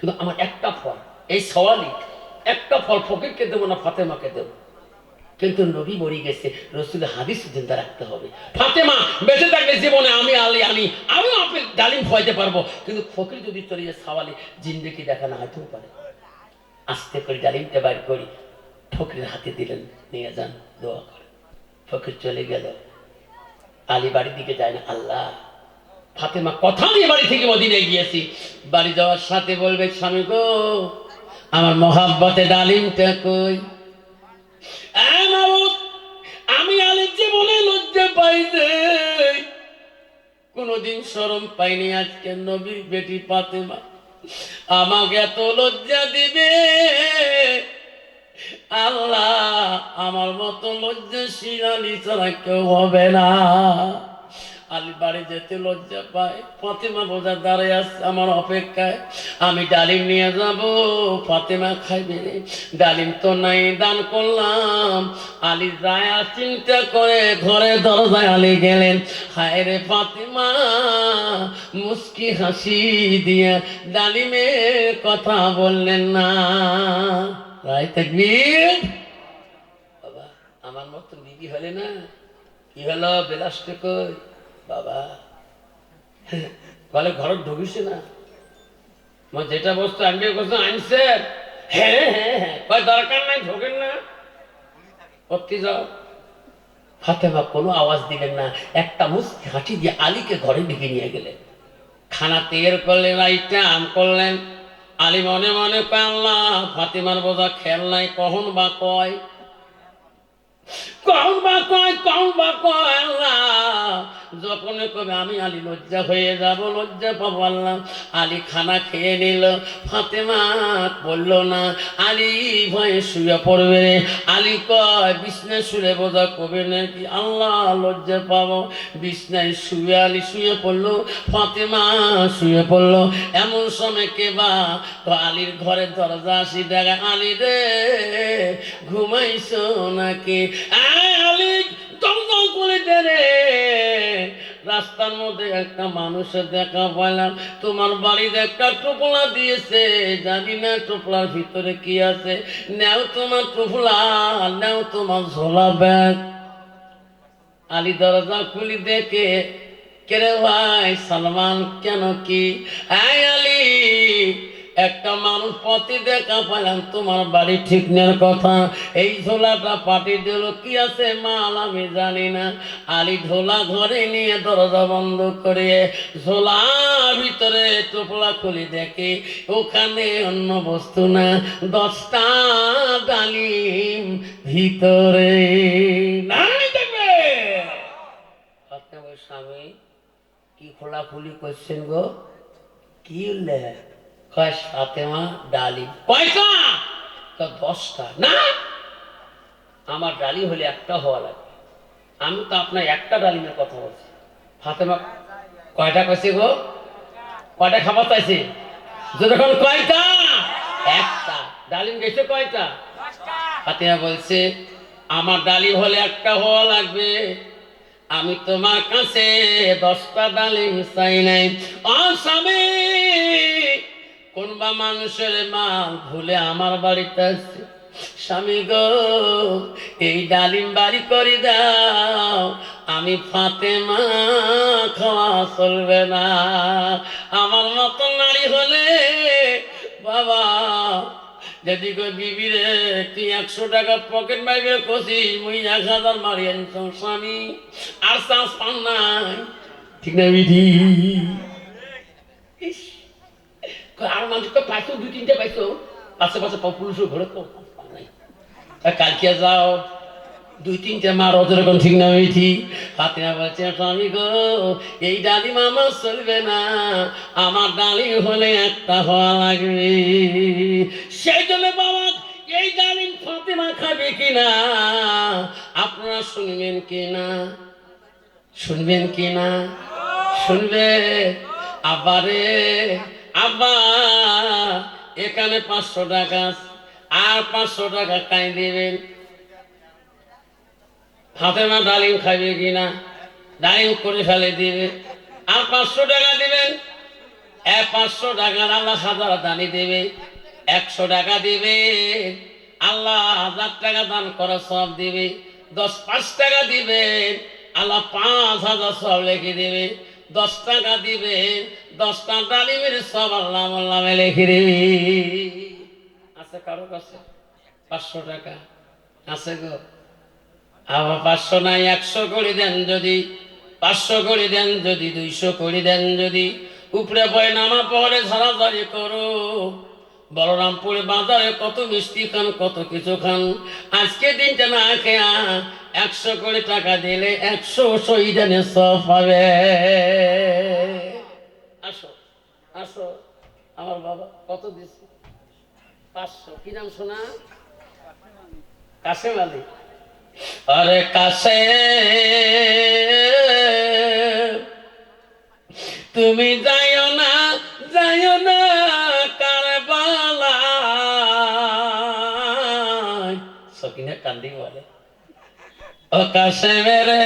কিন্তু আমার একটা ফল, এই একটা ফল ফকিরকে দেবো না ফাতেমাকে দেবো। কিন্তু নবী গেছে, রসুলের হাদিস রাখতে হবে। ফাতেমা, বেঁচে থাকলে জীবনে আমি আলি আনি ডালিম পারব। কিন্তু ফকির যদি চলে যায়, সাওয়ালে জিন্দেকি দেখা না হতেও পারে। আস্তে করে ডালিমটা বাইর করি, ফকিরের হাতে দিলেন, নিয়ে যান, দোয়া করে ফকির চলে গেল। আলী বাড়ির দিকে যায় না, আল্লাহ। ফাতেমা কথা নিয়ে বাড়ি থেকে মদিনায় গিয়েছি। বাড়ি যাওয়ার সাথে বলবে স্বামী গো আমার মহাব্বতে ডালিমটা কই? মাবুদ, আমি আলীর জীবনে লজ্জা পাই কোনোদিন শরম পাইনি আজকে নবীর বেটি ফাতেমা। আমাকে এত লজ্জা দিবে। আল্লাহ আমার মতো লজ্জাশীল আলী ছাড়া কেউ হবে না। আলী বাড়ি যেতে লজ্জা পায় ফাতেমা বোঝা দাঁড়ায় আসছে আমার অপেক্ষায়। আমি ডালিম নিয়ে যাব, ফাতেমা খাইবে। ডালিম তো নাই, দান করলাম। আলী যায় চিন্তা করে, ঘরে দরজায় আলী গেলেন। হায় রে ফাতেমা মুস্কি হাসি দিয়ে ডালিমের কথা বললেন না। রায় বাবা, আমার মতো বিবি হলে না? কি হলো? বেলাসটা কই? বাবা। বলে ঘর ঢুকিস না। আমার যেটা বস্তু আনবে বস্তু আনছে। আম করলেন। আলী মনে মনে ফাতেমার বোঝা খেল নাই, কখন বা কয়? কখন বা কয়, কখন বা কয়, আল্লাহ? যখন কবে আমি আলী লজ্জা হয়ে যাব, লজ্জা পাবো আল্লাহ। আলী খানা খেয়ে নিল, ফাতেমা বলল, না, আলী ভয়ে শুয়ে পড়বে রে। আলী কয়, বিছনায় শুয়ে বোঝা কবে নাকি আল্লাহ লজ্জা পাবো। বিছনায় শুয়ে আলী শুয়ে পড়ল, ফাতেমা শুয়ে পড়ল। এমন সময় কে বা, তো আলীর ঘরের দরজা আসি দেখা, আলী রে, ঘুমাইছো নাকি? আলী দরজা করে দে রে। রাস্তার মধ্যে একটা মানুষের দেখা পাইলাম। তোমার বাড়িতে একটা টোপলা দিয়েছে। জানি না টোপলার ভিতরে কি আছে। নেও তোমার টোপলা, নেও তোমার ঝোলা ব্যাগ। আলি দরজা খুলি দেখে, কেরে ভাই, সালমান কেন কি? আয় আলী একটা মানুষ পথে দেখা পেলাম, তোমার বাড়ি ঠিক নেওয়ার কথা। এই ঝোলাটা পাটি দিল, কি আছে মাল আমি জানি না। আলী ঝোলা ঘরে নিয়ে দরজা বন্ধ করে ঝোলা ভিতরে টোপলা খুলি দেখে, ওখানে অন্য বস্তু না। দশটা ডালিম ভিতরে আপনি স্বামী কি খোলাখুলি করছেন গো? কি উল্লে কয় কয়টা তো দশটা না! আমার ডালি হলে একটা হওয়া লাগবে আমি তো আপনার একটা ডালিমের কথা বলছি। ফাতেমা কয়টা কইছে গো? কয়টা খাবার চাইছে? যতক্ষণ কয়টা? একটা। ডালিম গেছে কয়টা? ফাতেমা বলছে আমার ডালিম হলে একটা হওয়া লাগবে। আমি তোমার কাছে দশটা ডালিম চাই নাই। ও স্বামী কোনবা মানুষের মা ভুলে আমার বাড়িতে আসছে। স্বামী গো, এই ডালিম বাড়ি করে দাও। আমি ফাতে মা খাওয়া চলবে না। আমার মতো নারী হলে, বাবা, যদি কই বিবি রে, তুই একশো টাকা পকেট মাইবে কষি মুই এক হাজার মারি আনছ স্বামী। আর চান্স পান নাই। ঠিক না বিধি? আর মানুষ কই পাইছো, দুই তিনটে পাইছো। পাশে পাশে পুলিশের ঘরে তো তা কালকে যাও, দুই তিনটে মার অত রকম ঠিক না হয়েছি ফাতেমা বলছে স্বামী গো, এই ডালিম আমার চলবে না। আমার ডালিম হলে একটা হওয়া লাগবে। সেই জন্য বাবা, এই ডালিম ফাতেমা খাবে কিনা? আপনারা শুনবেন কিনা? শুনবেন কিনা? শুনবে? আবারে আব্বা, এখানে পাঁচশো টাকা আর পাঁচশো টাকা কাই দেবেন। ফাতেমা ডালিম খাবে কিনা? ডালিম করে ফেলে দিবে। আর পাঁচশো টাকা দিবেন? এক পাঁচশো টাকার আল্লাহ হাজার দানি দেবে। একশো টাকা দিবে। আল্লাহ হাজার টাকা দান করা সব দিবে। দশ পাঁচ টাকা দিবে। আল্লাহ পাঁচ হাজার সব লিখে দেবে। দশ টাকা দিবে, দশ টাকা ডালিমের সব আল্লাহ আল্লাহ লিখে দিবি আছে কারও কাছে? পাঁচশো টাকা। আছে গো। আবার পাঁচশো নাই, একশো করে দেন যদি, পাঁচশো করে দেন যদি, দুইশো করে দেন যদি। উপরে পরে নামা পরে ঝাড়াঝাড়ি করো। বলরামপুরে বাজারে কত মিষ্টি খান, কত কিছু খান। আজকে দিনটা না খেয়া একশো করে টাকা দিলে একশো শহীদানে সব হবে। আসো আসো, আমার বাবা কত দিচ্ছে পাঁচশো। কি নাম শোনা কাশেম আলী। আরে কাছে তুমি যাইও কান্দি বলে। ও কাছে মেরে,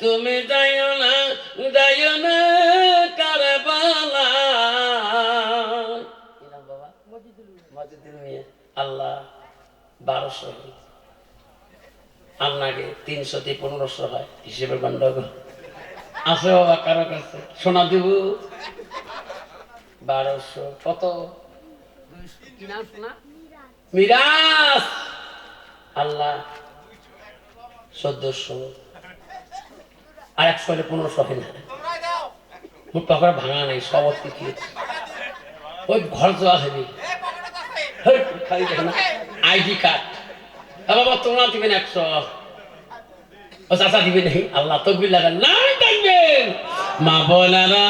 তুমি যাইও না যাইও না কারবালা। কি নাম বাবা? মজিদুল মিয়া। আল্লাহ বারোশো আপনাকে তিনশো থেকে পনেরোশো হয়, হিসেবে গন্ডগোল। আছে বাবা কারও কাছে? সোনা দিব? বারোশো, কত? সোনা মিরাজ! আল্লাহ, চোদ্দশো। আর একশো হলে পনেরোশো হয় না। মুখ পাকড়া ভাঙা নাই, সব ওই ঘর আইডি কার্ড। বাবা, তোমরা দিবেন একশো। ও চাচা আল্লাহ তো লাগান। দেখবেন মা বোনেরা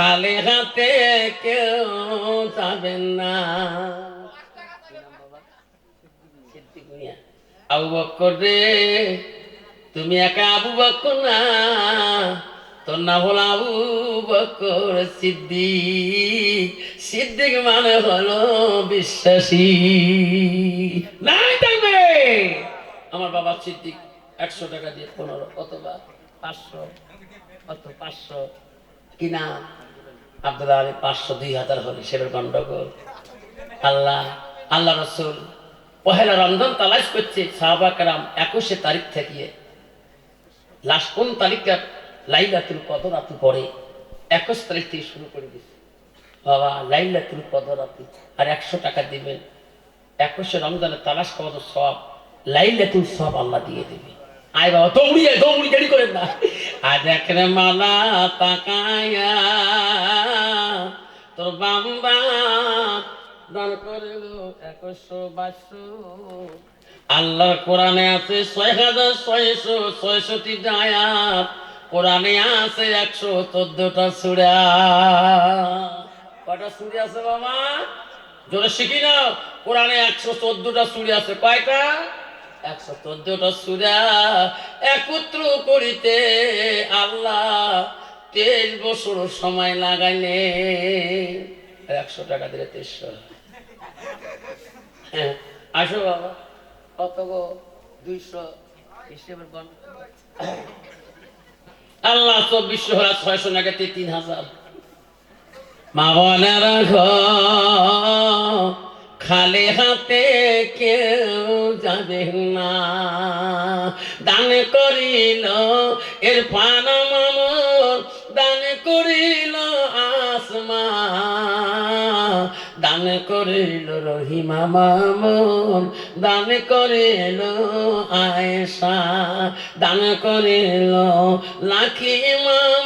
খালে হাতে কেউ যাবেন না। আবু বক্কর রে, তুমি একা আবু বক্কর না, তোর না হল আবু বক্কর সিদ্দিক। সিদ্দিক মানে হলো বিশ্বাসী। নাই থাকবে আমার বাবা সিদ্দিক, একশো টাকা দিয়ে পনেরো, অথবা পাঁচশো কত পাঁচশো, কিনা আব্দুল্লাহ আলী পাঁচশো দুই হাজার হলে সেবার গন্ডগোল। আল্লাহ আল্লাহ রসুল, পহেলা রমজান তালাশ করছে সাহাবা কারাম একুশে তারিখ থেকে। লাস্ট কোন তারিখটা লাইলাতুল কদর রাতি পরে। একুশ তারিখ থেকে শুরু করে দিচ্ছে বাবা, লাইলাতুল কদর রাতি আর একশো টাকা দিবেন। একুশে রমজানে তালাশ কদর সব লাইলাতুল সব আল্লাহ দিয়ে দেবে। আয় বাবা, দৌড়ি যায় দৌড়ি, দেরি করেন না। আজ একরে মালা তাকায়া তোর বাম্বা দান করিল একশো বাইশো আল্লাহর কোরআনে আছে ছয় হাজার ছয়শো ছয়শটি আয়াত। কোরআনে আছে একশো চোদ্দটা সুরা। কয়টা সুরি আছে বাবা? জোরে শিখি না কোরআনে একশো চোদ্দটা সুরি আছে। কয়টা? একশো চোদ্দটা সুরা একত্র করিতে আল্লাহ তেইশ বছর সময় লাগাইলে একশো টাকা দিলে তেইশশো। হ্যাঁ আসো বাবা। কত গো? দুইশো। হিসেবের গণ। আল্লাহ চব্বিশশো হলে ছয়শো নাগাতে তিন হাজার। মা বোনেরা ঘ খালি হাতে কেউ যাবে না। দান করিল এর পান দান করিল আসমা। দান করিল রহিমা মামন, দান করিল আয়েশা। দান করিল লাখি মামুন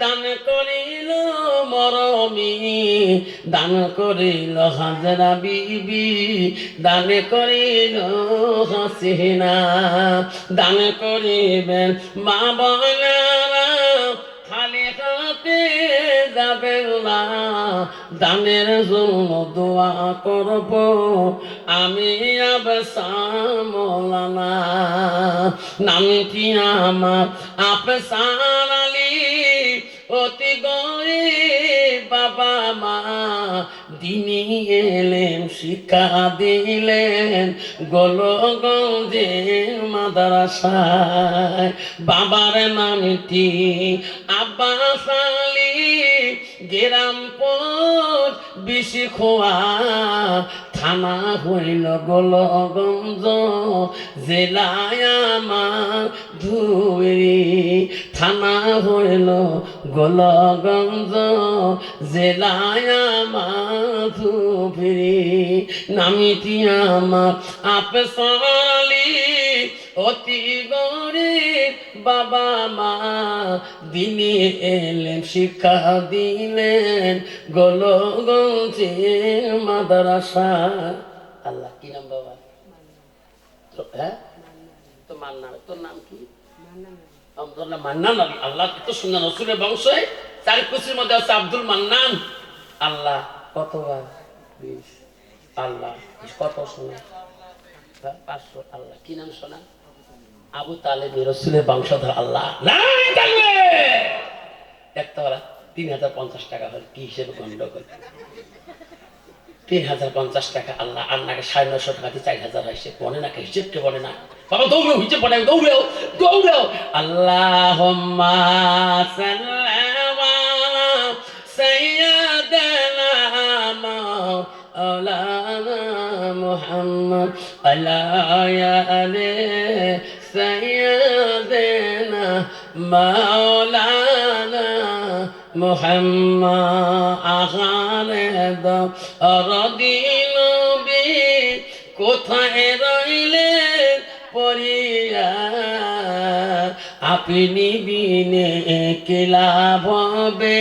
দান করিল মরমি, দান করিল হাজরা বিবি, দান করিল হাসিনা, দান করিবেন মা বোনেরা খালি হাতে যাবে না, দানের জন্য দোয়া করব, আমি আবসামলানা নামটি আমার আফসার আলী অতি গরিব বাবা মা দিনী এলেন, শিক্ষা দিলেন গোলগঞ্জের মাদ্রাসায়। বাবার নামটি আব্বাস আলী গেরামপুর বেশি খোয়া থানা হইল গোলগঞ্জ জেলায় আমার ধুরি থানা হইল গোলগঞ্জ জেলায় আমার ধুবরি নামিটি আমার আপসালি অতি গরিব বাবা মা। দিনে এলেন শিক্ষা দিলেন গোলগঞ্জে মাদারাসা। আল্লাহ কি নাম বাবা? হ্যাঁ? তোমার নাম তোর নাম কি? আব্দুল্লাহ মান্নান আল্লাহ কত সুন্দর রসুলের বংশে চার কুচির মধ্যে আছে আব্দুল মান্নান। আল্লাহ কতবার বিশ? আল্লাহ। কত শোনা? পাঁচশো আল্লাহ। কি নাম শোনা? আবু তালেব রসুলের বংশধর আল্লাহ। থাকবে ওরা তিন হাজার পঞ্চাশ টাকা হল কি হিসেবে গন্ডগোল? তিন হাজার পঞ্চাশ টাকা আল্লাহ। আন্নাকে সাড়ে নশো টাকা দিয়ে চার হাজার হয়। সে বনে না হিসেবকে বনে না? বাবা, দৌড়েও, হিসেব বনে, দৌড়েও দৌড়েও। আল্লাহ مولانا محمد ألا يا علي سيدنا مولانا محمد أخالد أرضي نبي কোথায় রইলে পরিয়া আপনি বিনে কেলা হবে